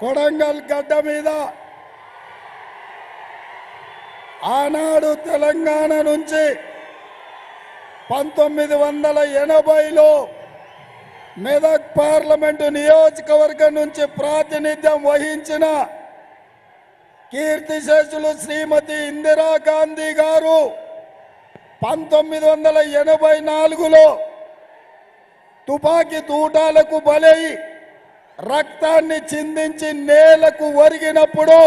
కొడంగల్ గడ్డ మీద ఆనాడు తెలంగాణ నుంచి పంతొమ్మిది వందల ఎనభైలో మెదక్ పార్లమెంటు నియోజకవర్గం నుంచి ప్రాతినిధ్యం వహించిన కీర్తిశేషులు శ్రీమతి ఇందిరాగాంధీ గారు పంతొమ్మిది వందల ఎనభై నాలుగులో తుపాకీ తూటాలకు బలై రక్తాన్ని చిందించి నేలకు ఒరిగినప్పుడు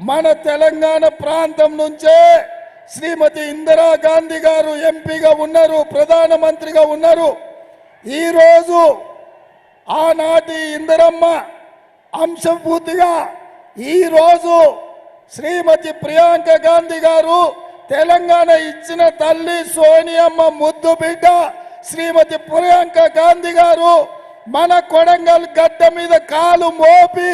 మన తెలంగాణ ప్రాంతం నుంచే శ్రీమతి ఇందిరాగాంధీ గారు ఎంపీగా ఉన్నారు ప్రధానమంత్రిగా ఉన్నారు. ఈరోజు ఆనాటి ఇందిరమ్మ అంశభూతిగా ఈరోజు శ్రీమతి ప్రియాంక గాంధీ గారు తెలంగాణ ఇచ్చిన తల్లి సోనియమ్మ ముద్దు బిడ్డ శ్రీమతి ప్రియాంక గాంధీ గారు మన కొడంగల్ గడ్డ మీద కాలు మోపి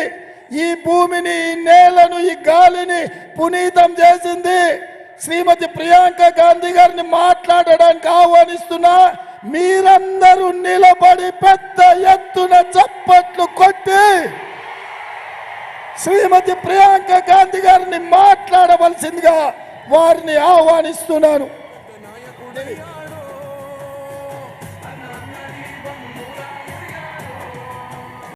ఈ భూమిని ఈ నేలను ఈ గాలిని పునీతం చేసింది. శ్రీమతి ప్రియాంక గాంధీ గారిని మాట్లాడడానికి ఆహ్వానిస్తున్నా మీరందరూ నిలబడి పెద్ద ఎత్తున చప్పట్లు కొట్టి శ్రీమతి ప్రియాంక గాంధీ గారిని మాట్లాడవలసిందిగా వారిని ఆహ్వానిస్తున్నాను.